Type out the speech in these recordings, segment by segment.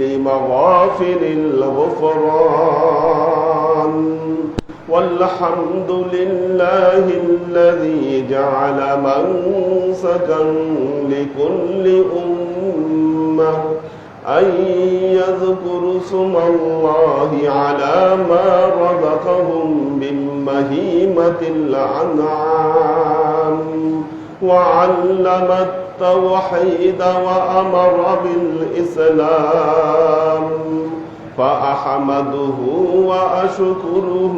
لمغافر الغفران. والحمد لله الذي جعل منسكا لكل أمة. أن يذكروا اسم الله على ما رزقهم من بهيمة الأنعام. وعلم التوحيد وأمر بالإسلام. فأحمده وأشكره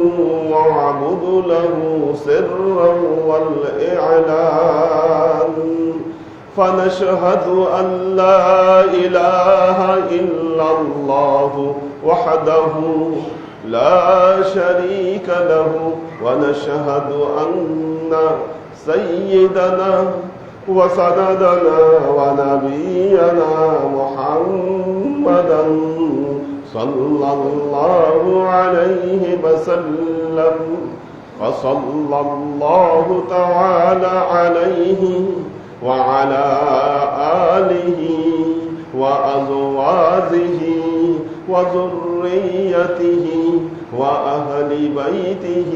وأعبد له سرا والإعلان. فنشهد أن لا إله إلا الله وحده لا شريك له ونشهد أن سيدنا وسندنا ونبينا محمدا صلى الله عليه وسلم. فصلى الله تعالى عليه وعلى آله وأزواجه وذريته وأهل بيته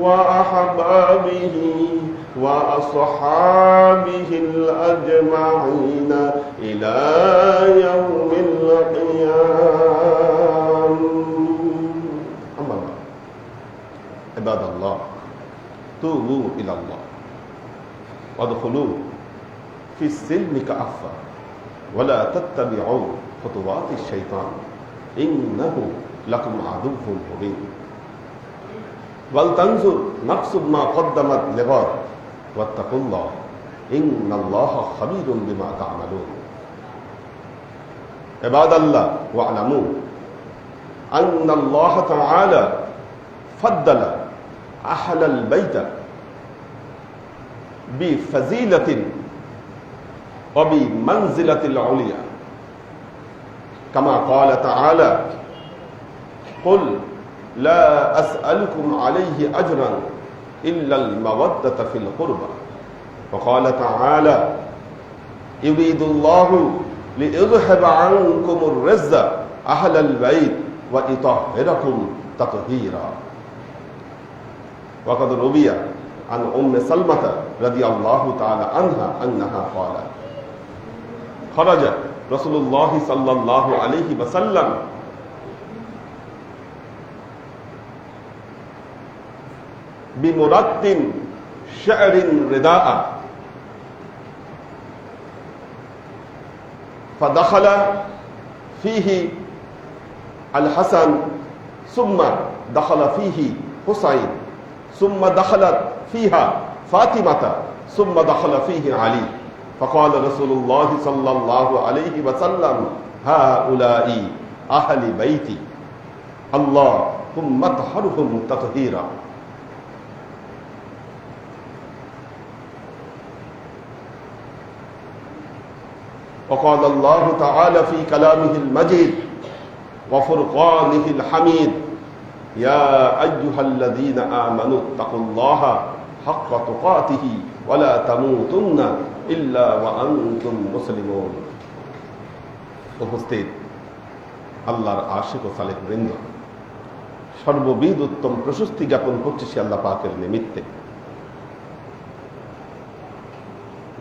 وأحبابه وأصحابه الأجمعين إلى يوم القيام. أما عباد الله توبوا إلى الله. وادخلوا في السلم كأفة. ولا تتبعوا خطوات الشيطان. إنه لكم عدو مبين. ولتنظر نفس ما قدمت لغد واتقوا الله إن الله خبير بما تعملون. عباد الله واعلموا أن الله تعالى فضل أهل البيت بفزيلة وبمنزلة العليا. كما قال تعالى قل لا أسألكم عليه أجرا إلا المودة في القربى. وقال تعالى يريد الله ليذهب عنكم الرز أهل البيت ويطهركم تطهيرا. وقد روي عن أم سلمة رضي الله تعالى عنها أنها قالت خرج رسول الله صلى الله عليه وسلم بمرد شعر رداء فدخل فيه الحسن ثم دخل فيه حسين ثم دخلت فيها فاطمة ثم دخل فيه علي فقال رسول الله صلى الله عليه وسلم هؤلاء أهل بيتي. اللهم اطهرهم تطهيرا. وقال الله تعالى في كلامه المجيد وفرقانه الحميد يا أيها الذين آمنوا اتقوا الله حق تقاته ولا تموتن উপস্থিত আল্লাহর আশিক ও সালেক বৃন্দ। সর্ববিধ উত্তম প্রশস্তি জ্ঞাপন করছে সে আল্লাহ পাকের নিমিত্তে।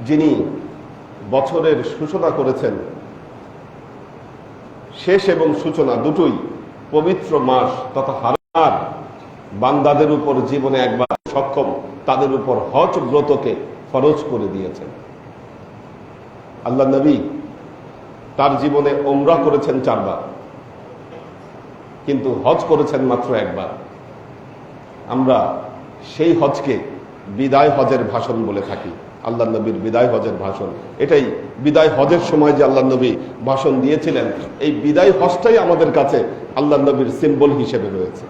যিনি বছরের সূচনা করেছেন, শেষ এবং সূচনা দুটোই পবিত্র মাস তথা হারার বান্দাদের উপর জীবনে একবার সক্ষম, তাদের উপর হজ ব্রতকে ফরজ করে দিয়েছেন। আল্লাহ নবী তার জীবনে ওমরা করেছেন চারবার। কিন্তু হজ করেছেন মাত্র একবার। আমরা সেই হজকে বিদায় হজের ভাষণ বলে থাকি। আল্লাহ নবীর বিদায় হজের ভাষণ। এটাই বিদায় হজের সময় যে আল্লাহ নবী ভাষণ দিয়েছিলেন, এই বিদায় হজটাই আমাদের কাছে আল্লাহ নবীর সিম্বল হিসেবে রয়েছে।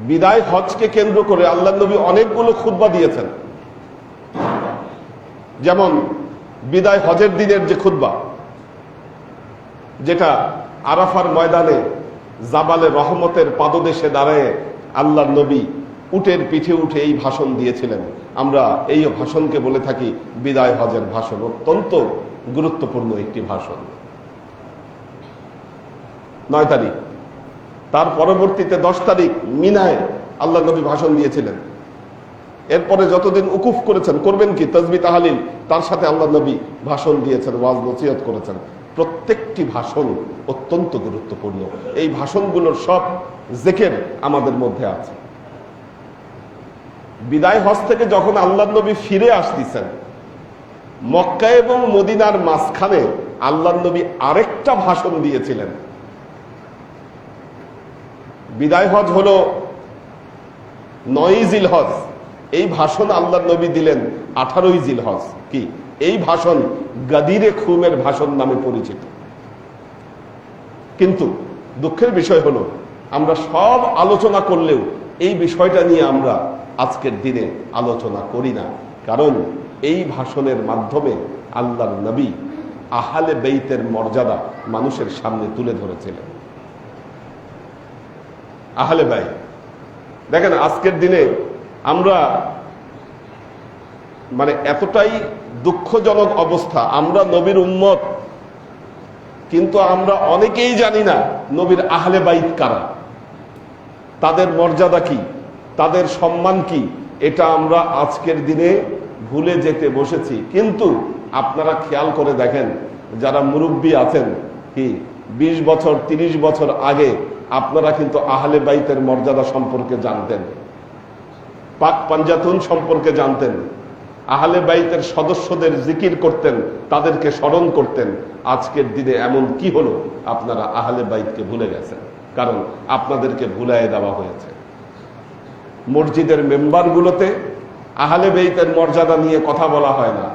বিদায় হজকে কেন্দ্র করে আল্লাহ নবী অনেকগুলো খুদ্া দিয়েছেন। যেমন বিদায় হজের দিনের যে খুদ্া যেটা আরাফার ময়দানে জাবালে রহমতের পাদদেশে দাঁড়ায় আল্লাহ নবী উটের পিঠে উঠে এই ভাষণ দিয়েছিলেন। আমরা এই ভাষণকে বলে থাকি বিদায় হজের ভাষণ, অত্যন্ত গুরুত্বপূর্ণ একটি ভাষণ। নয় তারিখ, তার পরবর্তীতে দশ তারিখ মিনায় আল্লাহ নবী ভাষণ দিয়েছিলেন। এরপরে যতদিন উকুফ করেছেন, করবেন কি? তসবি তাহালিল। তার সাথে আল্লাহ নবী ভাষণ দিয়েছেন, ওয়াজ নসিহত করেছেন। প্রত্যেকটি ভাষণ অত্যন্ত গুরুত্বপূর্ণ। এই ভাষণগুলোর সব জেকের আমাদের মধ্যে আছে। বিদায় হজ থেকে যখন আল্লাহ নবী ফিরে আসতেছেন, মক্কা এবং মদিনার মাঝখানে আল্লাহ নবী আরেকটা ভাষণ দিয়েছিলেন। বিদায় হজ হল নয় জিল হজ এই ভাষণ আল্লাহ নবী দিলেন আঠারোই জিল হজ কি? এই ভাষণ গাদিরে খুমের ভাষণ নামে পরিচিত। কিন্তু দুঃখের বিষয় হলো, আমরা সব আলোচনা করলেও এই বিষয়টা নিয়ে আমরা আজকের দিনে আলোচনা করি না। কারণ এই ভাষণের মাধ্যমে আল্লাহর নবী আহালে বেইতের মর্যাদা মানুষের সামনে তুলে ধরেছিলেন। আহলে বাই দেখেন, আজকের দিনে আমরা মানে এতটাই দুঃখজনক অবস্থা, আমরা নবীর উম্মত, কিন্তু আমরা অনেকেই জানি না নবীর আহলে বাইত কারা। তাদের মর্যাদা কি? তাদের সম্মান কি? এটা আমরা আজকের দিনে ভুলে যেতে বসেছি। কিন্তু আপনারা খেয়াল করে দেখেন, যারা মুরব্বী আছেন, কি ২০ বছর ৩০ বছর আগে আপনারা কিন্তু আহলে বাইতের মর্যাদা সম্পর্কে জানতেন। পাক পাঞ্জাতুন সম্পর্কে জানতেন। আহলে বাইতের সদস্যদের জিকির করতেন, তাদেরকে স্মরণ করতেন। আজকের দিনে এমন কি হলো, আপনারা আহলে বাইতকে ভুলে গেছেন। কারণ আপনাদেরকে ভুলাই দেওয়া হয়েছে। মসজিদের মেম্বারগুলোতে আহলে বেইতের মর্যাদা নিয়ে কথা বলা হয় না।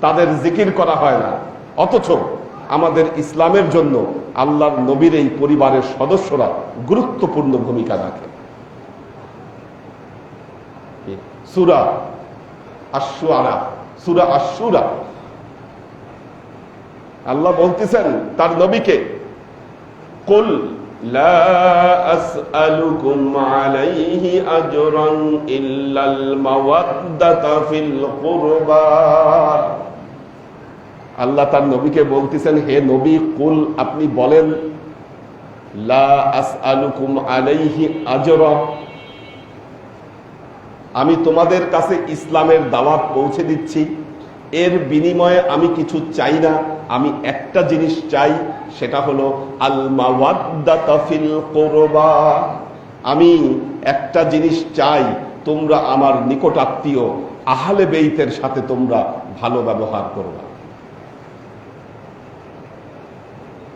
তাদের জিকির করা হয় না। অথচ আমাদের ইসলামের জন্য আল্লাহর নবীর এই পরিবারের সদস্যরা গুরুত্বপূর্ণ ভূমিকা রাখে। সুরা সুরা আশুরা আল্লাহ বলতেছেন, তার নবীকে, কুল কুরবা। আল্লাহ তার নবীকে বলতেছেন, হে নবী, কুল আপনি বলেন, লা আলাইহি আজরা। আমি তোমাদের কাছে ইসলামের দাওয়াত পৌঁছে দিচ্ছি। এর বিনিময়ে আমি কিছু চাই না, আমি একটা জিনিস চাই, সেটা হলো আল মাওয়াদ্দাতা ফিল কুরবা। আমি একটা জিনিস চাই, তোমরা আমার নিকটাত্মীয় আহলে বেইতের সাথে তোমরা ভালো ব্যবহার করবা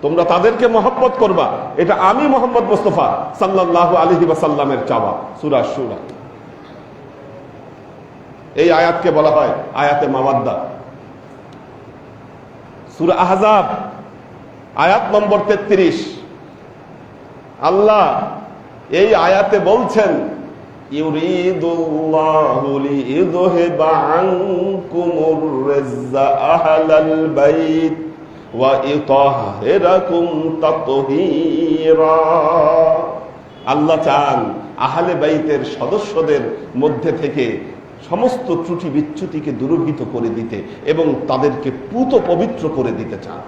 তোমরা তাদেরকে মহব্বত করবা। এটা আমি মোহাম্মদ মোস্তফা সাল্লাহ আলহি সাল্লামের চাওয়া, সুরা সুরা এই আয়াতকে বলা হয় আয়াতে মামাদ্দা সুর আহজাব, আয়াত নম্বর তেত্রিশ। আল্লাহ এই আয়াতে বলছেন আল্লাহ চান আহলে বাইতের সদস্যদের মধ্যে থেকে সমস্ত ত্রুটি বিচ্যুতিকে দূরভূত করে দিতে এবং তাদেরকে পুত পবিত্র করে দিতে চান।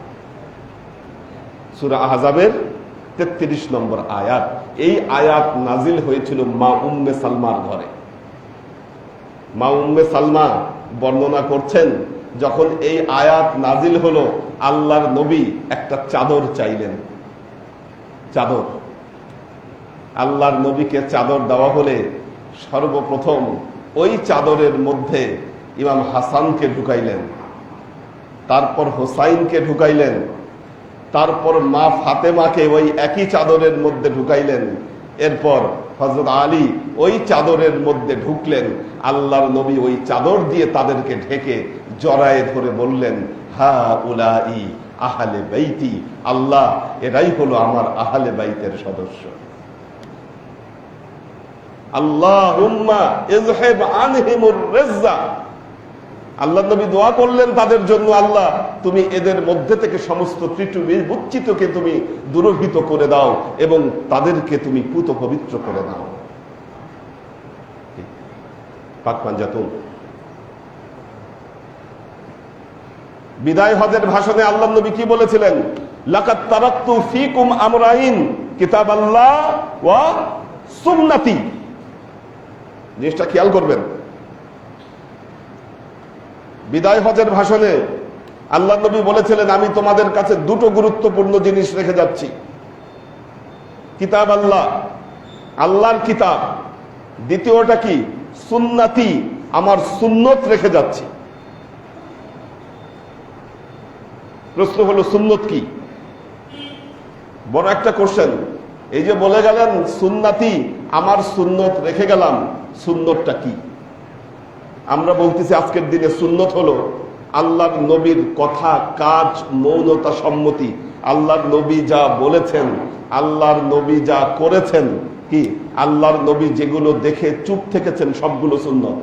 সুরা আহজাবের তেত্রিশ নম্বর আয়াত। এই আয়াত নাজিল হয়েছিল মা উম্মে সালমার ঘরে। মা উম্মে সালমা বর্ণনা করছেন, যখন এই আয়াত নাজিল হলো, আল্লাহর নবী একটা চাদর চাইলেন। চাদর। আল্লাহর নবীকে চাদর দেওয়া হলে সর্বপ্রথম ওই চাদরের মধ্যে ইমাম হাসানকে ঢুকাইলেন, তারপর হোসাইনকে ঢুকাইলেন, তারপর মা ফাতেমাকে ওই একই চাদরের মধ্যে ঢুকাইলেন, এরপর হজরত আলী ওই চাদরের মধ্যে ঢুকলেন, আল্লাহর নবী ওই চাদর দিয়ে তাদেরকে ঢেকে জড়ায়ে ধরে বললেন, হা উলাই আহালে বাইতি, আল্লাহ, এরাই হলো আমার আহালে বাইতের সদস্য। আল্লাহ নবী দোয়া করলেন তাদের জন্য, আল্লাহ, তুমি এদের মধ্যে থেকে সমস্ত ত্রিটু বুচ্ছিতকে তুমি দূরভীত করে দাও এবং তাদেরকে তুমি পুত পবিত্র করে দাও। পাকপাঞ্জাতুন বিদায় হজের ভাষণে আল্লাহ নবী কি বলেছিলেন? লাকাত ফিকুম আমরাইন কিতাব আল্লাহ ওয়া সুন্নাতি। জিনিসটা খেয়াল করবেন। বিদায় হজের ভাষণে আল্লাহ নবী বলেছিলেন, আমি তোমাদের কাছে দুটো গুরুত্বপূর্ণ জিনিস রেখে যাচ্ছি। কিতাব আল্লাহ, আল্লাহর কিতাব। দ্বিতীয়টা কি? সুন্নাতি, আমার সুন্নত রেখে যাচ্ছি। প্রশ্ন হলো, সুন্নত কি? বড় একটা কোশ্চেন এই যে বলে গেলেন সুন্নাতি, আমার সুন্নত রেখে গেলাম, সুন্নতটা কি? আমরা বলতেছি আজকের দিনে সুন্নত হলো আল্লাহর নবীর কথা, কাজ, মৌনতা সম্মতি। আল্লাহর নবী যা বলেছেন, আল্লাহর নবী যা করেছেন, কি? আল্লাহর নবী যেগুলো দেখে চুপ থেকেছেন, সবগুলো সুন্নত।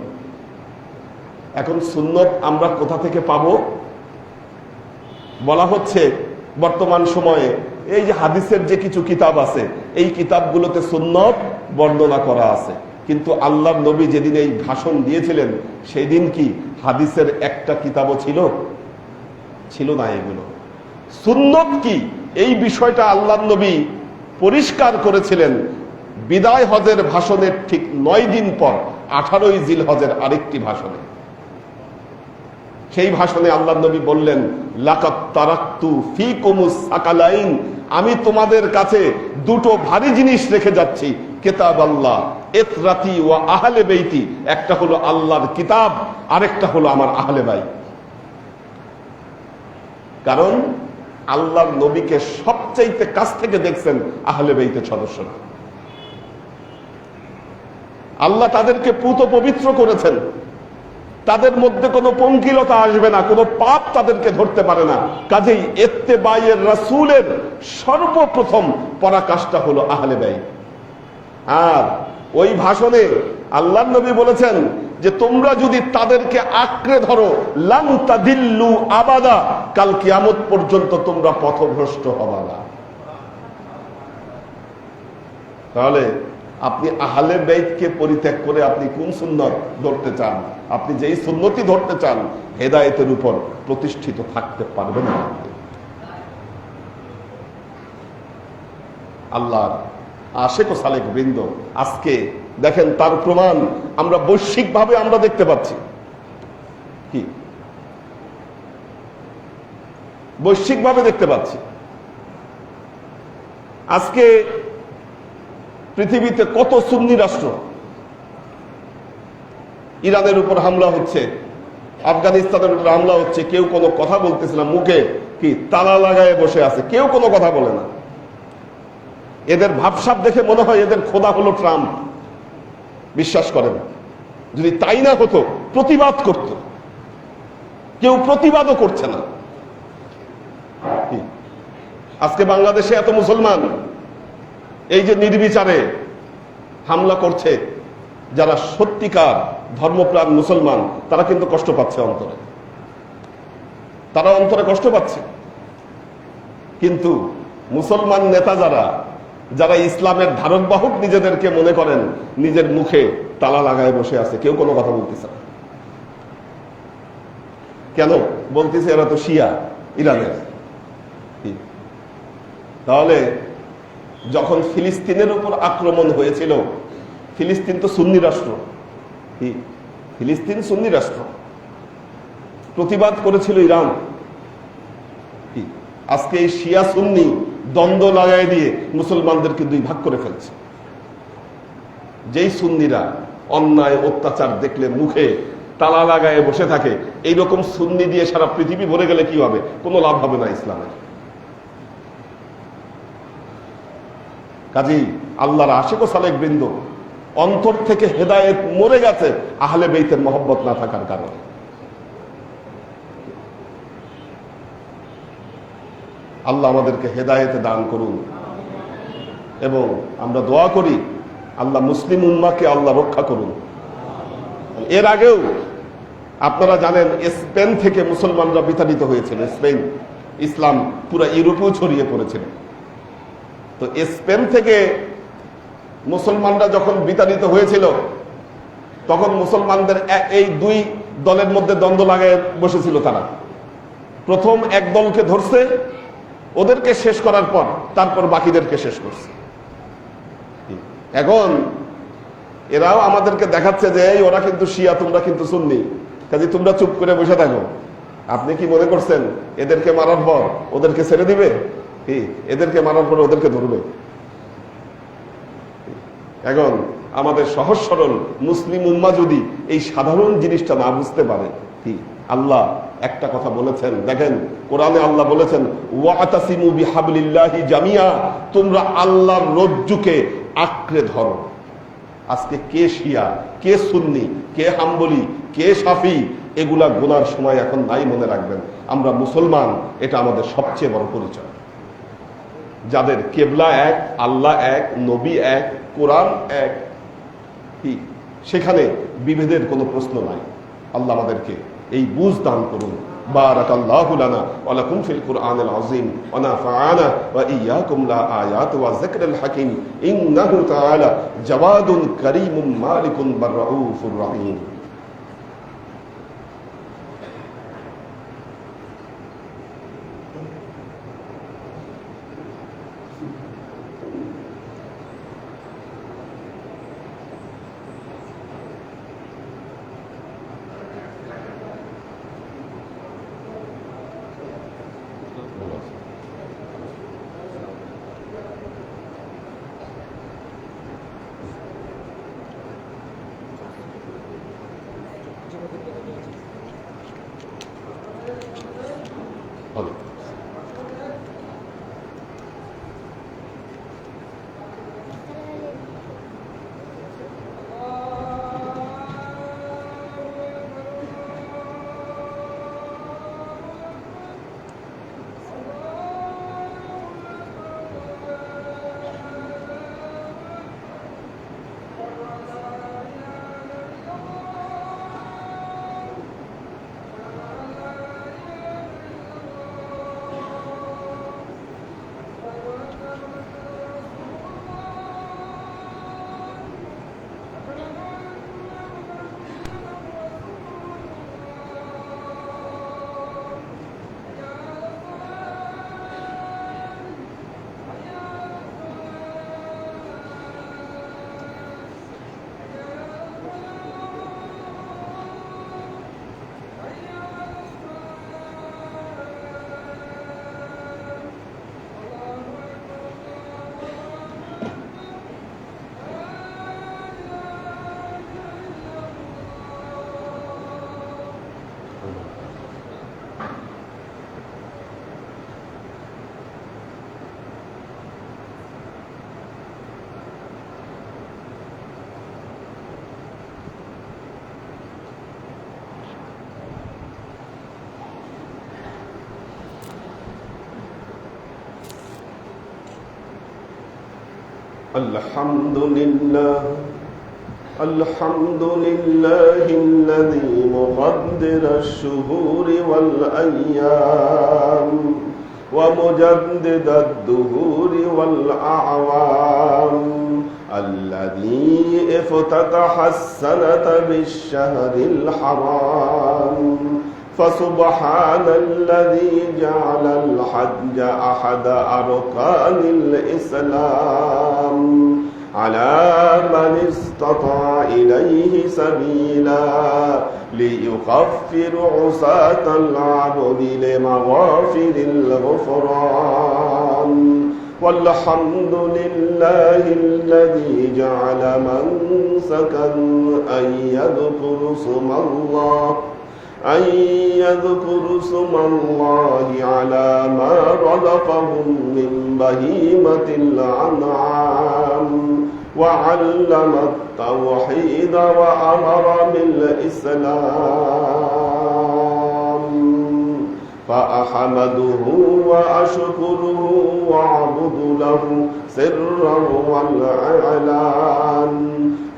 এখন সুন্নত আমরা কোথা থেকে পাবো? বলা হচ্ছে বর্তমান সময়ে এই যে হাদিসের যে কিছু কিতাব আছে, এই কিতাবগুলোতে সুন্নত বর্ণনা করা আছে। কিন্তু আল্লাহ নবী যেদিন এই ভাষণ দিয়েছিলেন সেই দিন কি হাদিসের একটা কিতাবও ছিল? ছিল না এগুলো। সুন্নত কি? এই বিষয়টা আল্লাহ নবী পরিষ্কার করেছিলেন। বিদায় হজের ভাষণের ঠিক নয় দিন পর, আঠারোই জিল হজের আরেকটি ভাষণে। সেই ভাষণে আল্লাহ নবী বললেন আমি তোমাদের কাছে দুটো ভারী জিনিস রেখে যাচ্ছি। কেতাব আল্লাহ এতরাতি ও আহলে বেইতি, একটা হলো আল্লাহর কিতাব, আরেকটা হলো আমার আহলে বাই। কারণ আল্লাহর নবীকে সবচাইতে কাছ থেকে দেখছেন আহলে বেইতের সদস্যরা। আল্লাহ তাদেরকে পুত পবিত্র করেছেন। তাদের মধ্যে কোনো পঙ্কিলতা আসবে না, কোনো পাপ তাদেরকে ধরতে পারে না। কাজেই এত্তে বাইয়ের রাসুলের সর্বপ্রথম পরাকাশটা হলো আহলে ব্যয় আর ওই ভাষণে আল্লাহ নবী বলেছেন যে, তোমরা যদি তাদেরকে আঁকড়ে ধরো লাংতা দিল্লু আবাদা, কাল কিয়ামত পর্যন্ত তোমরা পথভ্রষ্ট হবা না। তাহলে আপনি আহলে বেদকে পরিত্যাগ করে আপনি কোন সুন্দর ধরতে চান? আপনি যেই সুন্নতি ধরতে চান, হেদায়েতের উপর প্রতিষ্ঠিত থাকতে পারবেন না। আল্লাহর আশেক সালেক বৃন্দ, আজকে দেখেন তার প্রমাণ আমরা বৈশ্বিকভাবে আমরা দেখতে পাচ্ছি। কি? বৈশ্বিকভাবে দেখতে পাচ্ছি। আজকে পৃথিবীতে কত সুন্নি রাষ্ট্র ইরানের উপর হামলা হচ্ছে, আফগানিস্তানের উপর হামলা হচ্ছে, কেউ কোনো কথা বলতেছে না, মুখে কি তালা লাগায় বসে আছে, কেউ কোনো কথা বলে না। এদের ভাবসাব দেখে মনে হয় এদের খোদা হলো ট্রাম্প। বিশ্বাস করেন, যদি তাই না হতো, প্রতিবাদ করত। কেউ প্রতিবাদও করছে না। আজকে বাংলাদেশে এত মুসলমান, এই যে নির্বিচারে হামলা করছে, যারা সত্যিকার ধর্মপ্রাণ মুসলমান, তারা কিন্তু কষ্ট পাচ্ছে অন্তরে। তারা অন্তরে কষ্ট পাচ্ছে। কিন্তু মুসলমান নেতা যারা যারা ইসলামের ধারক বাহক নিজেদেরকে মনে করেন, নিজের মুখে তালা লাগায় বসে আছে, কেউ কোনো কথা বলতেছে না। কেন? বলতেছে এরা তো শিয়া, ইরানের। তাহলে যখন ফিলিস্তিনের উপর আক্রমণ হয়েছিল, ফিলিস্তিন তো সুন্নি রাষ্ট্র? ফিলিস্তিন সুন্নি রাষ্ট্র। প্রতিবাদ করেছিল ইরান। আজকে এই শিয়া সুন্নি দ্বন্দ্ব লাগাই দিয়ে মুসলমানদেরকে দুই ভাগ করে ফেলছে। যেই সুন্নিরা অন্যায়, অত্যাচার দেখলে মুখে তালা লাগায় বসে থাকে, এইরকম সুন্নি দিয়ে সারা পৃথিবী ভরে গেলে কি হবে? কোনো লাভ হবে না ইসলামের। কাজী আল্লাহর আশেক ও সালেক বৃন্দ অন্তর থেকে হেদায়েত মরে গেছে, আহলে বেইতের মহব্বত না থাকার কারণে। আল্লাহ আমাদেরকে হেদায়েতে দান করুন। এবং আমরা দোয়া করি, আল্লাহ মুসলিম উম্মাকে আল্লাহ রক্ষা করুন। এর আগেও আপনারা জানেন, স্পেন থেকে মুসলমানরা বিতাড়িত হয়েছিল। স্পেন, ইসলাম পুরো ইউরোপেও ছড়িয়ে পড়েছিল। তো স্পেন থেকে মুসলমানরা যখন বিতাড়িত হয়েছিল, তখন মুসলমানদের এই দুই দলের মধ্যে দ্বন্দ্ব লাগায় বসেছিল তারা। প্রথম এক দলকে ধরছে, ওদেরকে শেষ করার পর তারপর বাকিদেরকে শেষ করছে। এখন এরাও আমাদেরকে দেখাচ্ছে যে, এই, ওরা কিন্তু শিয়া, তোমরা কিন্তু সুন্নি। কাজে, তোমরা চুপ করে বসে থাকো। আপনি কি মনে করছেন, এদেরকে মারার পর ওদেরকে ছেড়ে দিবে? কি? এদেরকে মারার পর ওদেরকে ধরবে? এখন আমাদের সহজ সরল মুসলিম উম্মা যদি এই সাধারণ জিনিসটা না বুঝতে পারে, কি? আল্লাহ একটা কথা বলেছেন, দেখেন, কোরআনে আল্লাহ বলেছেন জামিয়া তোমরা আল্লাহর রজ্জুকে আঁকড়ে ধরো। আজকে কে শিয়া, কে সুন্নি, কে হাম্বলি, কে সাফি, এগুলা গোনার সময় এখন নাই মনে রাখবেন। আমরা মুসলমান, এটা আমাদের সবচেয়ে বড় পরিচয়। যাদের কেবলা এক আল্লাহ এক নবী এক কোরআন এক কি সেখানে বিভেদের কোনো প্রশ্ন নাই আল্লাহ আমাদেরকে এই বুঝ দান করুন بارك الله لنا ولكم في القرآن العظيم ونفعنا وإياكم لا آيات وذكر الحكيم إنه تعالى جواد كريم مالك بالرؤوف الرحيم الحمد لله الحمد لله الذي مقدر الشهور والأيام ومجدد الدهور والأعوام. الذي افتتح السنة بالشهر الحرام. فسبحان الذي جعل الحج أحد أركان الإسلام. على من استطاع إليه سبيلا ليكفر عصاة العبد لمغافر الغفران. والحمد لله الذي جعل منسكا أن يذكر اسم الله. أن يذكروا اسم الله على ما رزقهم من بهيمة الأنعام وعلم التوحيد وأمر بالإسلام. فأحمده وأشكره وأعبد له سرا والإعلان.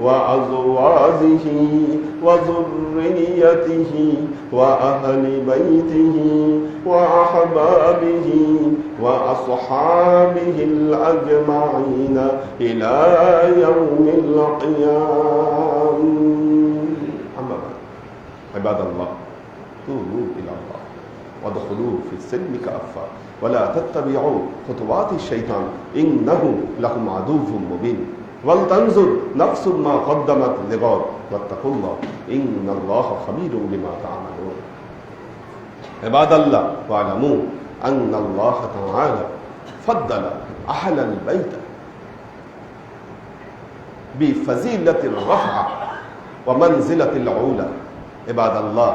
وأزواجه وذريته وأهل بيته وأحبابه وأصحابه الأجمعين إلى يوم القيامة أما عباد الله توبوا إلى الله وادخلوا في السلم كافة ولا تتبعوا خطوات الشيطان إنه لكم عدو مبين. ولتنظر نفس ما قدمت لغد واتقوا الله إن الله خبير بما تعملون. عباد الله واعلموا أن الله تعالى فضل أهل البيت بفزيلة الرفعة ومنزلة العولى عباد الله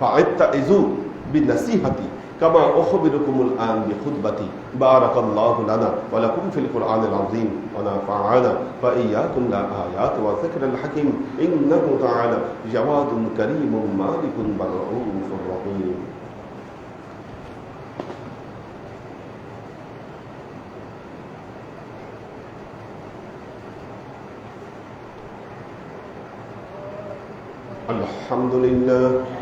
فاتعظوا بنصيحتي كما أخبركم الآن بخطبتي بارك الله لنا ولكم في القرآن العظيم ونفعنا فإياكم لا آيات وذكر الحكيم إنه تعالى جواد كريم مالك بالرؤوف الرحيم. الحمد لله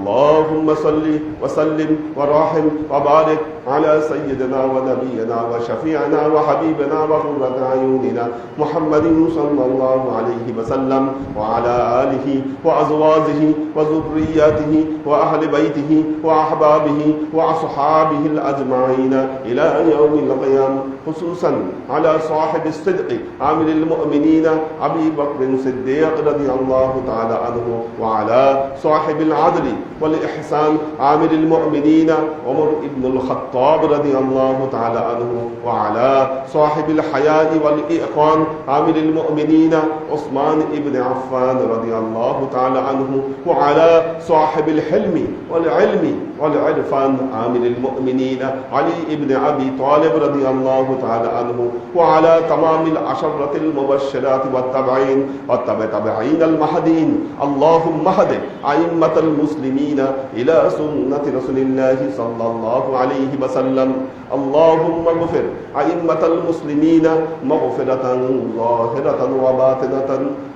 اللهم صل وسلم ورحم وبارك على سيدنا ونبينا وشفيعنا وحبيبنا وقرة أعيننا محمد صلى الله عليه وسلم وعلى آله وأزواجه وذرياته وأهل بيته وأحبابه وأصحابه الأجمعين إلى يوم القيامة خصوصا على صاحب الصدق عامل المؤمنين أبي بكر الصديق رضي الله تعالى عنه وعلى صاحب العدل والإحسان عامل المؤمنين عمر بن الخطاب. رضي الله تعالى عنه وعلى صاحب الحياء والإيقان عامل المؤمنين عثمان بن عفان رضي الله تعالى عنه وعلى صاحب الحلم والعلم والعرفان عامل المؤمنين علي بن أبي طالب رضي الله تعالى عنه وعلى تمام العشرة المبشرات والتبعين والتبع تبعين المهدين اللهم اهد أئمة المسلمين إلى سنة رسول الله صلى الله عليه وسلم اللهم اغفر أئمة المسلمين مغفرة ظاهرة وباطنة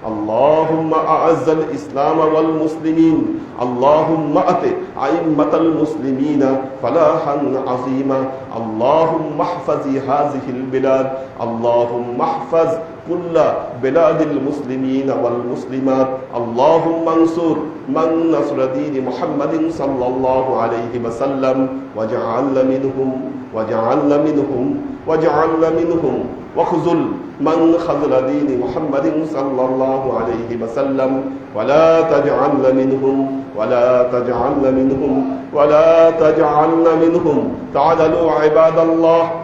اللهم أعز الإسلام والمسلمين اللهم أت أئمة المسلمين فلاحا عظيما. اللهم احفظ هذه البلاد. اللهم احفظ كل بلاد المسلمين والمسلمات. اللهم انصر من نصر دين محمد صلى الله عليه وسلم. واجعل منهم واجعل منهم واجعل منهم وخذل من خذل دين محمد صلى الله عليه وسلم. ولا تجعل منهم ولا تجعل منهم ولا تجعل منهم. تعالوا عباد الله.